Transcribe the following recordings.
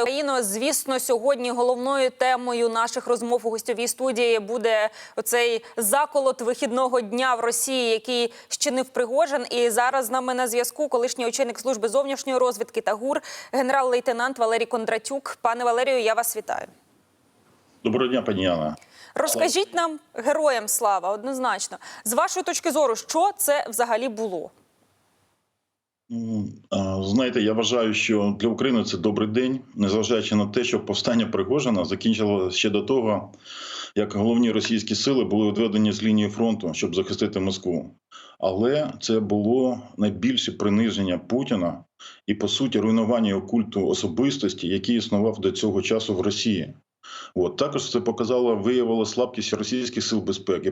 Вітаю Україно. Звісно, сьогодні головною темою наших розмов у гостьовій студії буде оцей заколот вихідного дня в Росії, який щинив Пригожин. І зараз з нами на зв'язку колишній очільник служби зовнішньої розвідки та ГУР, генерал-лейтенант Валерій Кондратюк. Пане Валерію, я вас вітаю. Доброго дня, пані Яна. Розкажіть нам героям слава однозначно. З вашої точки зору, що це взагалі було? Знаєте, я вважаю, що для України це добрий день, незважаючи на те, що повстання Пригожина закінчило ще до того, як головні російські сили були відведені з лінії фронту, щоб захистити Москву. Але це було найбільше приниження Путіна і, по суті, руйнування культу особистості, який існував до цього часу в Росії. От також це показало, виявило слабкість російських сил безпеки,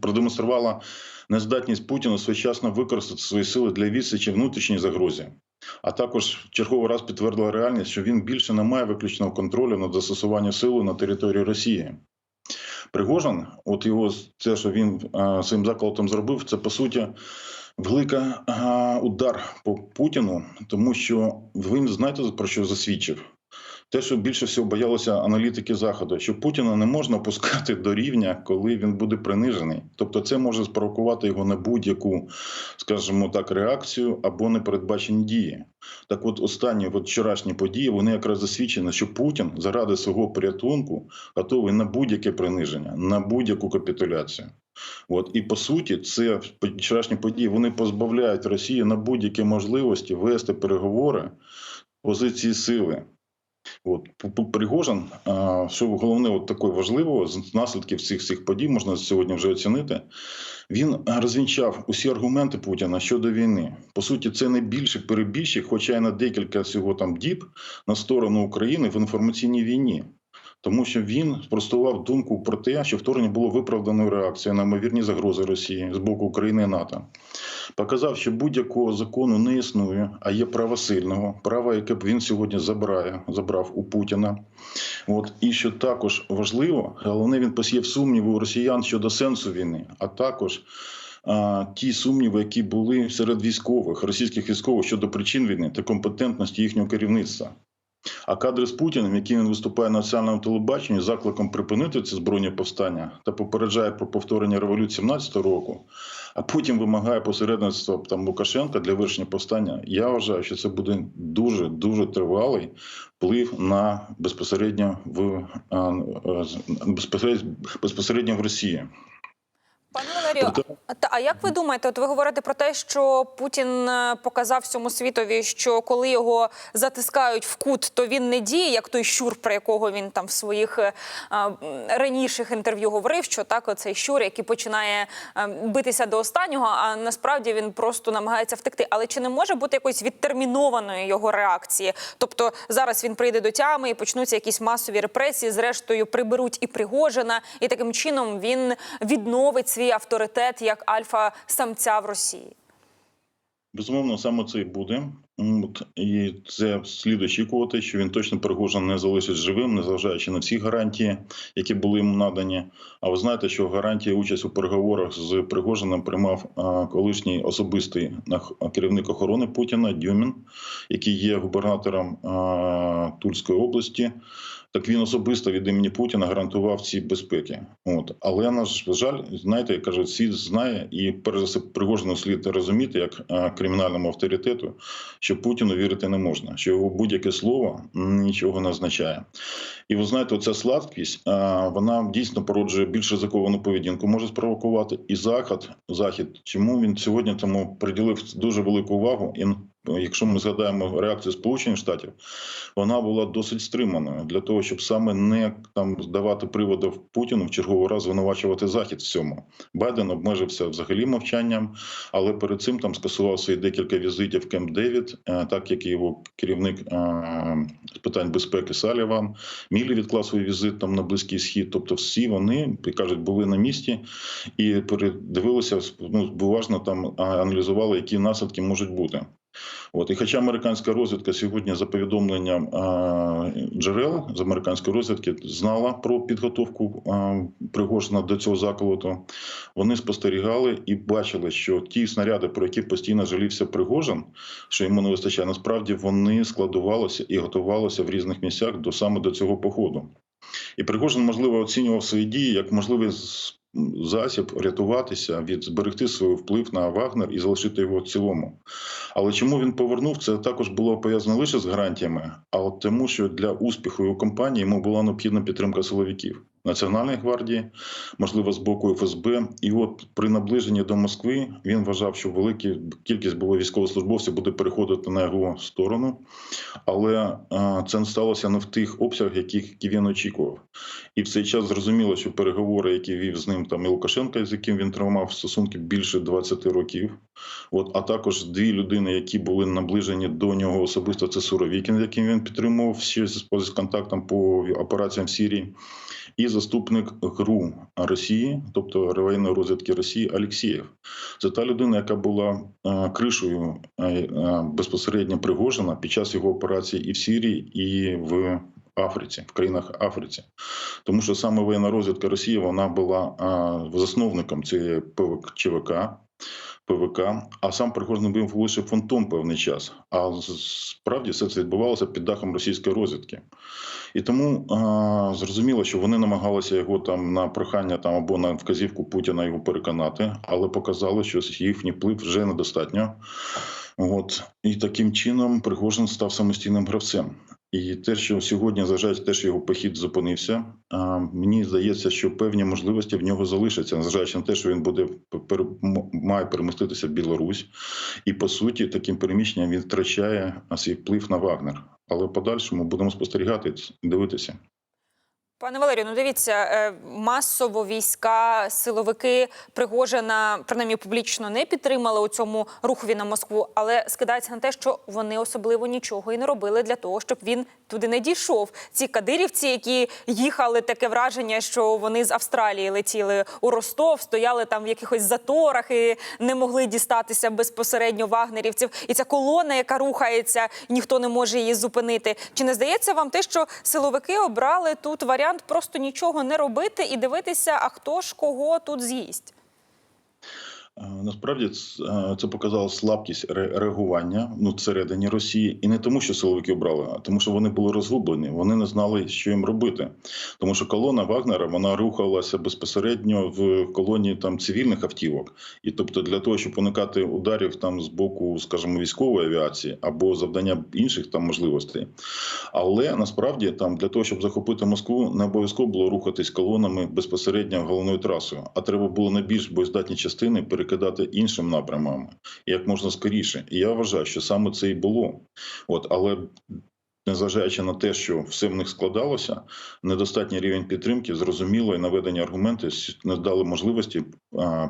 продемонструвала нездатність Путіна своєчасно використати свої сили для відсічі внутрішній загрозі. А також в черговий раз підтвердила реальність, що він більше не має виключного контролю над застосуванням сили на території Росії. Пригожин, от його це, що він а, своїм заколотом зробив, це по суті велика а, удар по Путіну, тому що він знаєте про що засвідчив? Те, що більше всього боялися аналітики заходу, що Путіна не можна опускати до рівня, коли він буде принижений. Тобто, це може спровокувати його на будь-яку, скажімо так, реакцію або непередбачені дії. Так, от останні от вчорашні події вони якраз засвідчені, що Путін заради свого порятунку готовий на будь-яке приниження, на будь-яку капітуляцію. От і по суті, це вчорашні події вони позбавляють Росію на будь-які можливості вести переговори позиції сили. От Пригожин, що головне, от такої важливого з наслідків цих цих подій можна сьогодні вже оцінити. Він розвінчав усі аргументи Путіна щодо війни. По суті, це найбільше перебіжчик, хоча й на декілька всього там діб на сторону України в інформаційній війні. Тому що він спростував думку про те, що вторгнення було виправданою реакцією на ймовірні загрози Росії з боку України і НАТО. Показав, що будь-якого закону не існує, а є право сильного, право, яке б він сьогодні забирає, забрав у Путіна. От і що також важливо, головне він посіяв сумніви у росіян щодо сенсу війни, а також ті сумніви, які були серед військових, російських військових щодо причин війни та компетентності їхнього керівництва. А кадри з Путіним, які він виступає на національному телебаченні, закликом припинити це збройне повстання та попереджає про повторення революції 17 року, а потім вимагає посередництва там Лукашенка для вирішення повстання. Я вважаю, що це буде дуже дуже тривалий вплив на безпосередньо в а, а, безпосередньо, безпосередньо в Росії. Валерію, Тобто- а- та а як ви думаєте, от ви говорите про те, що Путін е, показав всьому світові, що коли його затискають в кут, то він не діє, як той щур, про якого він там в своїх е, а, раніших інтерв'ю говорив, що так, оцей щур, який починає е, битися до останнього, а насправді він просто намагається втекти. Але чи не може бути якоїсь відтермінованої його реакції? Тобто зараз він прийде до тями і почнуться якісь масові репресії, зрештою приберуть і Пригожина, і таким чином він відновить свій авторитет як альфа-самця в Росії. Безумовно, саме це і буде. От, і це слід очікувати, що він точно Пригожин не залишить живим, незважаючи на всі гарантії, які були йому надані. А ви знаєте, що гарантії участь у переговорах з Пригожином приймав колишній особистий керівник охорони Путіна Дюмін, який є губернатором Тульської області. Так він особисто від імені Путіна гарантував ці безпеки. От але на жаль, знаєте, як кажуть, світ знає, і перш за все Пригожину слід розуміти як е, кримінальному авторитету, що Путіну вірити не можна, що його будь-яке слово нічого не означає. І ви знаєте, оця сладкість, е, вона дійсно породжує більш ризиковану поведінку, може спровокувати і захід. Захід, чому він сьогодні тому приділив дуже велику увагу і. Якщо ми згадаємо реакцію Сполучених Штатів, вона була досить стриманою для того, щоб саме не там давати приводів Путіну в черговий раз звинувачувати захід в цьому. Байден обмежився взагалі мовчанням, але перед цим там скасував свої декілька візитів в Кемп Девід, е, так як і його керівник е, з питань безпеки Саліван. Мілі відклав свій візит там на близький схід. Тобто, всі вони кажуть, були на місці і передивилися ну, уважно там аналізували, які наслідки можуть бути. От і хоча американська розвідка сьогодні, за повідомленням джерел з американської розвідки, знала про підготовку Пригожина до цього заколоту, вони спостерігали і бачили, що ті снаряди, про які постійно жалівся Пригожин, що йому не вистачає, насправді вони складувалися і готувалися в різних місцях до саме до цього походу. І Пригожин, можливо, оцінював свої дії як можливий засіб рятуватися від зберегти свій вплив на Вагнер і залишити його в цілому. Але чому він повернув, це також було пов'язано лише з гарантіями, а от тому, що для успіху його компанії йому була необхідна підтримка силовиків. Національної гвардії, можливо, з боку ФСБ, і от при наближенні до Москви він вважав, що велика кількість було військовослужбовців буде переходити на його сторону, але е, це не сталося не в тих обсягах, яких він очікував. І в цей час зрозуміло, що переговори, які вів з ним там і Лукашенка, з яким він тримав стосунки більше 20 років, от а також дві людини, які були наближені до нього особисто, це Суровікін, яким він підтримував ще з, контактом по операціям в Сирії, і заступник ГРУ Росії, тобто воєнної розвідки Росії Алексєєв. Це та людина, яка була е, кришою е, е, безпосередньо Пригожина під час його операції і в Сирії, і в Африці, в країнах Африці. Тому що саме воєнна розвідка Росії вона була а, засновником цієї ПВК ЧВК. ПВК, а сам Пригожин був лише фонтом певний час. А справді все це відбувалося під дахом російської розвідки. І тому а, зрозуміло, що вони намагалися його там на прохання там або на вказівку Путіна його переконати, але показали, що їхній вплив вже недостатньо. От і таким чином Пригожин став самостійним гравцем. І те, що сьогодні, зважаючи теж його похід зупинився, мені здається, що певні можливості в нього залишаться, незважаючи на те, що він буде має переміститися в Білорусь, і по суті, таким переміщенням він втрачає свій вплив на Вагнер. Але в подальшому будемо спостерігати дивитися. Пане Валерію, ну дивіться, е, масово війська, силовики Пригожина, принаймні публічно не підтримали у цьому рухові на Москву, але скидається на те, що вони особливо нічого і не робили для того, щоб він туди не дійшов. Ці кадирівці, які їхали, таке враження, що вони з Австралії летіли у Ростов, стояли там в якихось заторах і не могли дістатися безпосередньо вагнерівців. І ця колона, яка рухається, ніхто не може її зупинити. Чи не здається вам те, що силовики обрали тут варіант просто нічого не робити і дивитися, а хто ж кого тут з'їсть? Е, Насправді е, це показало слабкість реагування ну, всередині Росії, і не тому, що силовики обрали, а тому, що вони були розгублені. Вони не знали, що їм робити. Тому що колона Вагнера вона рухалася безпосередньо в колоні там цивільних автівок, і тобто для того, щоб уникати ударів там з боку, скажімо, військової авіації або завдання інших там можливостей. Але насправді там для того, щоб захопити Москву, не обов'язково було рухатись колонами безпосередньо головною трасою, а треба було на більш боєздатні частини перекидати іншим напрямами як можна скоріше. І я вважаю, що саме це і було. От, але незважаючи на те, що все в них складалося, недостатній рівень підтримки, зрозуміло, і наведені аргументи не дали можливості а,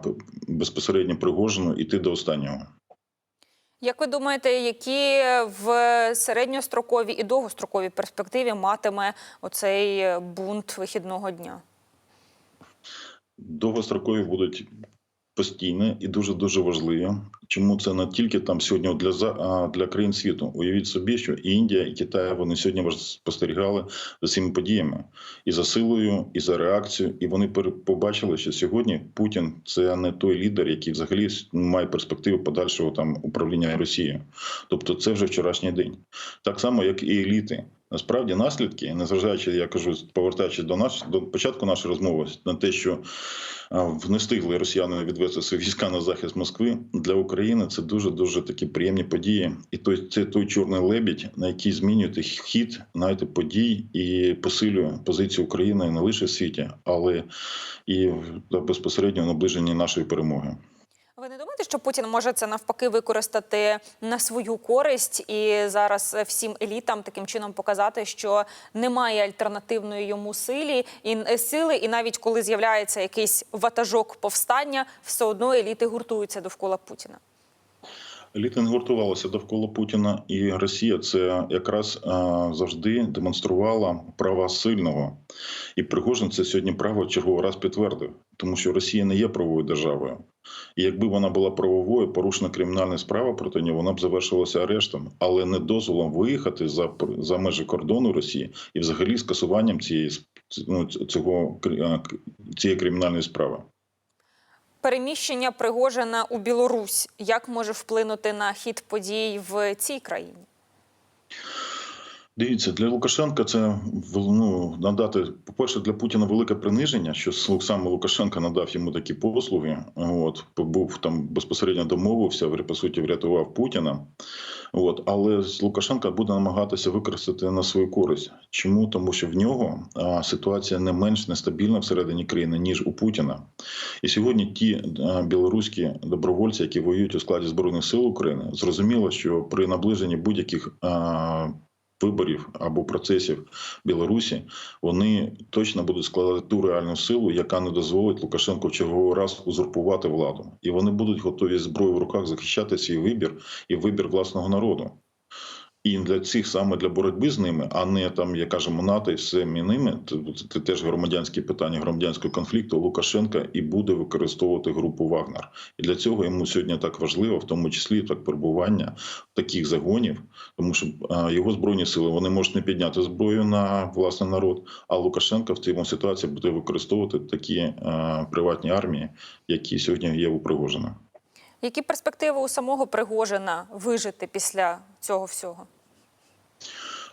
безпосередньо Пригожину йти до останнього. Як ви думаєте, які в середньостроковій і довгостроковій перспективі матиме оцей бунт вихідного дня? довгострокові будуть постійні і дуже дуже важливі. Чому це не тільки там сьогодні для а для країн світу? Уявіть собі, що і Індія, і Китай вони сьогодні спостерігали за цими подіями і за силою, і за реакцією. І вони побачили, що сьогодні Путін це не той лідер, який взагалі має перспективи подальшого там управління Росією. Тобто, це вже вчорашній день, так само як і еліти. Насправді наслідки, незважаючи, я кажу, повертаючись до наш до початку нашої розмови на те, що не встигли росіяни відвести свої війська на захист Москви для України. Це дуже дуже такі приємні події, і той це той чорний лебідь, на який змінює хід знаєте, подій і посилює позицію України не лише в світі, але і безпосередньо наближенні нашої перемоги. Ви не думаєте, що Путін може це навпаки використати на свою користь і зараз всім елітам таким чином показати, що немає альтернативної йому силі і сили, і навіть коли з'являється якийсь ватажок повстання, все одно еліти гуртуються довкола Путіна. Еліта не гуртувалася довкола Путіна, і Росія це якраз а, завжди демонструвала права сильного. І Пригожин це сьогодні право черговий раз підтвердив, тому що Росія не є правовою державою. І якби вона була правовою, порушена кримінальна справа проти нього, вона б завершилася арештом, але не дозволом виїхати за, за межі кордону Росії і взагалі скасуванням цієї ну, цього цієї кримінальної справи. Переміщення Пригожина у Білорусь як може вплинути на хід подій в цій країні? Дивіться, для Лукашенка це ну, надати, по-перше, для Путіна велике приниження, що саме Лукашенко надав йому такі послуги. От був там безпосередньо домовився, по суті, врятував Путіна. От, але Лукашенка буде намагатися використати на свою користь. Чому? Тому що в нього ситуація не менш нестабільна всередині країни, ніж у Путіна. І сьогодні ті білоруські добровольці, які воюють у складі збройних сил України, зрозуміло, що при наближенні будь-яких виборів або процесів Білорусі, вони точно будуть складати ту реальну силу, яка не дозволить Лукашенку в черговий раз узурпувати владу, і вони будуть готові зброю в руках захищати свій вибір і вибір власного народу. І для цих саме для боротьби з ними, а не там, як кажемо, НАТО і все ними, це, теж громадянські питання громадянського конфлікту. Лукашенка і буде використовувати групу Вагнер. І для цього йому сьогодні так важливо, в тому числі так перебування таких загонів, тому що його збройні сили вони можуть не підняти зброю на власний народ. А Лукашенко в цьому ситуації буде використовувати такі приватні армії, які сьогодні є у Пригожина. Які перспективи у самого Пригожина вижити після цього всього?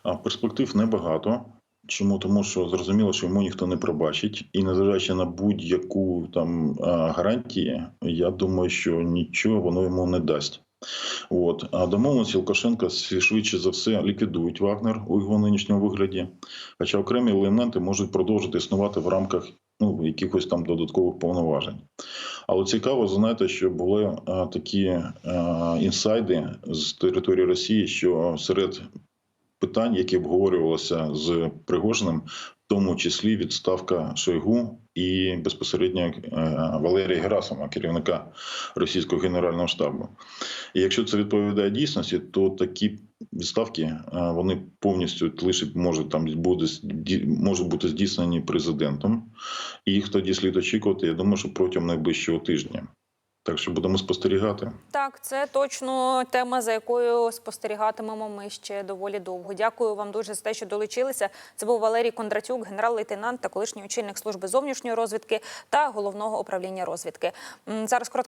А перспектив небагато. Чому? Тому що зрозуміло, що йому ніхто не пробачить, і незважаючи на будь-яку там а, гарантії, я думаю, що нічого воно йому не дасть. От а домовленості Лукашенка швидше за все ліквідують Вагнер у його нинішньому вигляді. Хоча окремі елементи можуть продовжити існувати в рамках ну якихось там додаткових повноважень. Але цікаво, знаєте, що були а, такі а, інсайди з території Росії, що серед питань, які обговорювалися з Пригожиним, в тому числі відставка Шойгу і безпосередньо е, Валерія Герасима, керівника російського генерального штабу. І якщо це відповідає дійсності, то такі відставки е, вони повністю лише можуть там буде можуть бути здійснені президентом, і їх тоді слід очікувати. Я думаю, що протягом найближчого тижня. Так що будемо спостерігати. Так, це точно тема, за якою спостерігатимемо ми ще доволі довго. Дякую вам дуже за те, що долучилися. Це був Валерій Кондратюк, генерал-лейтенант та колишній очільник служби зовнішньої розвідки та головного управління розвідки. Зараз коротко.